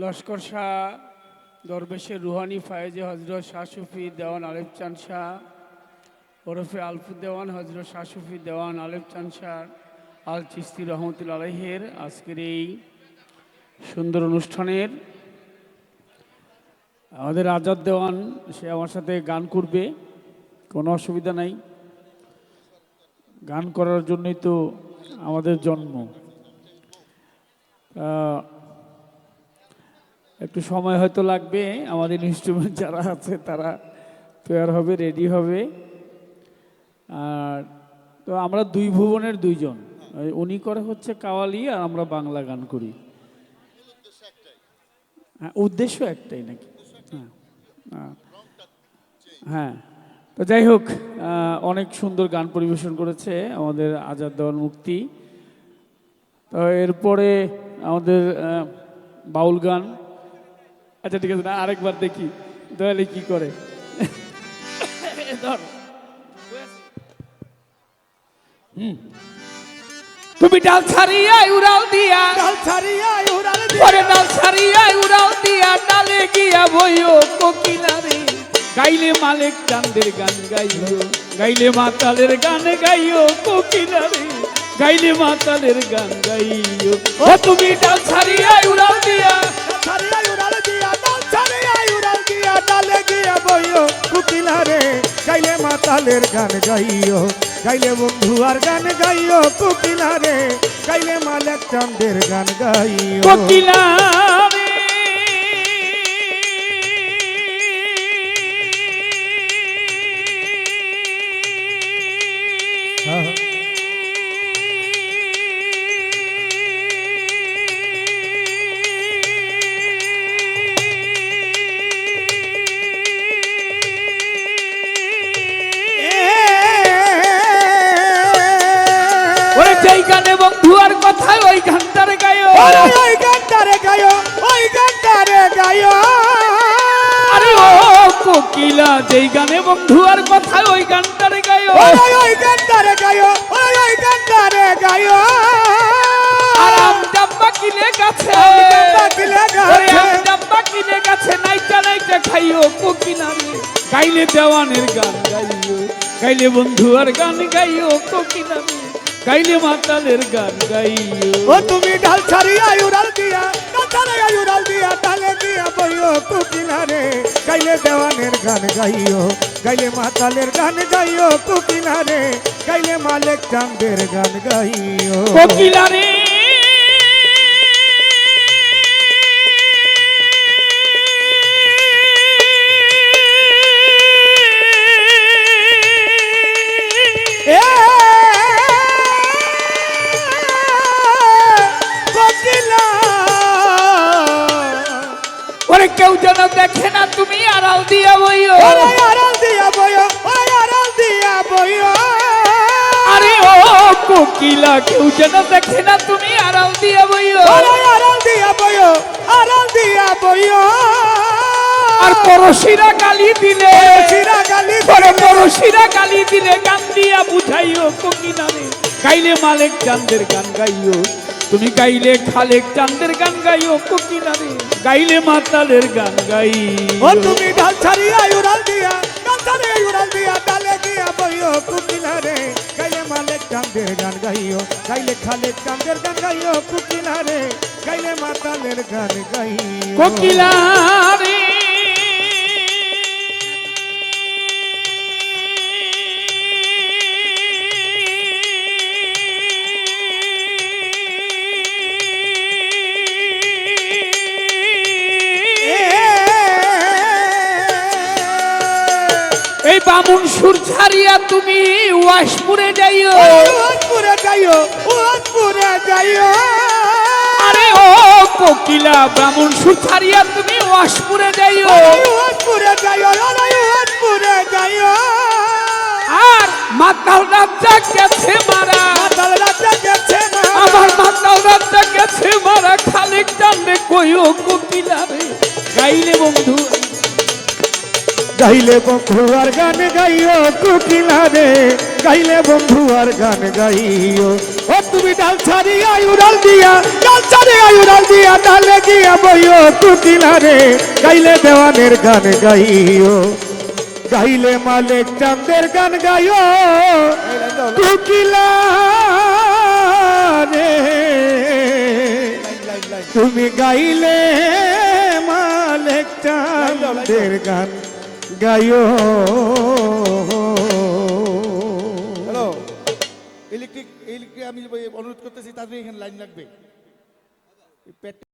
লস্কর শাহ, দরবেশের রুহানি ফায়েজে হজরত শাহ সুফি দেওয়ান আলেফ চান শাহ, ওরফে আলফুদ্দেওয়ান হজরত শাহ সুফি দেওয়ান আলেফ চান শাহ, আল চিস্তি রহমতুল আলহের আজকের এই সুন্দর অনুষ্ঠানের আমাদের আজাদ দেওয়ান, সে আমার সাথে গান করবে, কোনো অসুবিধা নাই। গান করার জন্যই তো আমাদের জন্ম। একটু সময় হয়তো লাগবে। আমাদের ইনস্ট্রুমেন্ট যারা আছে, তারা তৈরি হবে রেডি হবে। আর তো আমরা দুই ভুবনের দুইজন। উনি করে হচ্ছে কাওয়ালি আর আমরা বাংলা গান করি। হ্যাঁ উদ্দেশ্য একটাই নাকি? হ্যাঁ হ্যাঁ। তো যাই হোক অনেক সুন্দর গান পরিবেশন করেছে আমাদের আজাদ দেওয়ান মুক্তি। তো এরপরে আমাদের বাউল গান। আচ্ছা ঠিক আছে না আরেকবার দেখি। দয়ালি কি করে? তুমি ডাল ছাড়িয়া উড়াল দিয়া ডাল ছাড়িয়া উড়াল দিয়া। পরে ডাল ছাড়িয়া উড়াল দিয়া ডালে গিয়া বইও কোকিলা রে গাইলে মালিক চান্দের গান গাইও গাইলে মাতালের গান গাইও কোকিলা রে গাইলে মাতালের গান গাইও। ও তুমি ডাল ছাড়িয়া উড়াল দিয়া মাতালের গান গাইও। গাইলে বন্ধু আর গান গাইও কুকিলা রে গাইলে মালের চান্দের গান গাইও। কোকিলা গানে বন্ধু আর কথায় ওই গানটার গায়ো ওই গানটারে গাইও ওই গানটারে গাইও আরে ও কোকিলা যেই গানে বন্ধু আর কথায় ওই গানটার গায়ো ওই গানটারে গাইও ওরে ওই গানটারে গাইও আরাম ডাব্বা কিনে গাছে। ডাব্বা কিনে গাছে। ডাব্বা কিনে গাছে নাইচা নাইচা খাইও কোকিলা রে। গাইলে দেওয়ানের গান গাইও গাইলে বন্ধু আর গান গাইও কোকিলা রে। গাইলে মাতালের গান গাইও। ও তুমি ঢাল ছাড়িয়া উড়াল দিয়া ছাড়িয়া উড়াল দিয়া ডালে দিয়া বইও কুকিনারে। গাইলে দেওয়ানের গান গাইও গাইলে মাতালের গান গাইও কুকিনারে। গাইলে মালেক চান্দের গান গাইও। কোকিলা কেউ যেন দেখে না তুমি আড়াল দিয়া বইও। আড়াল দিয়া বইও আড়াল দিয়া বইও। আরে ও কোকিলা কেউ যেন দেখে না তুমি আড়াল দিয়া বইও। আড়াল দিয়া বইও আড়াল দিয়া বইও। আর পরশিরা গালি দিলে। চিরা গালি পরে পরশিরা গালি দিলে গান দিয়া বুঝাইও কোকিলা রে গাইলে মালিক চান্দের গান গাইও। তুমি গাইলে খালেক চান্দের গান গাইও কোকিলা রে গাইলে মাতালের গান গাই। ও তুমি ঢাল ছাড়িয়া উড়াল দিয়া ঢাল ছাড়িয়া উড়াল দিয়া ডালে গিয়া বইও কুকিলা রে গাইলে মালিক চাঁদের গান গাইও গাইলে খালে চাঁদের গান গাইও কুকিলা রে গাইলে মাতালের গান গাইও। কোকিলা বামুন সুর ছাড়িয়া তুমি ওয়াশপুরে যাইও। পুরে যাইও পুরে যাইও। আরে ও কোকিলা ব্রাহ্মণ সুর ছাড়িয়া তুমি ওয়াশপুরে যাইও। পুরে যাইও পুরে যাইও। আর মাতাল রাজ্জা গেছে মারা। মাতাল রাতে গেছে মারা। আমার মাতাল রাজ্জা গেছে মারা। খালিক জানবে কইও কোকিলা রে গাইলে বন্ধু। গাইলে বন্ধু আর গান গাইও কুকিলা রে। গাইলে বন্ধু আর গান গাইও। ও তুমি ডাল ছাড়িয়া উড়াল দিয়া, ডাল ছাড়িয়া উড়াল দিয়া, ডালে গিয়া বইও কুকিলা রে। গাইলে দেওয়ানের গান গাইও। গাইলে মালিক চাঁদের গান গাইও। কুকিলা রে। তুমি গাইলে মালিক চাঁদের গান গাইও হ্যালো ইলেকট্রিক ইলেকট্রিক আমি অনুরোধ করতেছি তাদের এখানে লাইন লাগবে।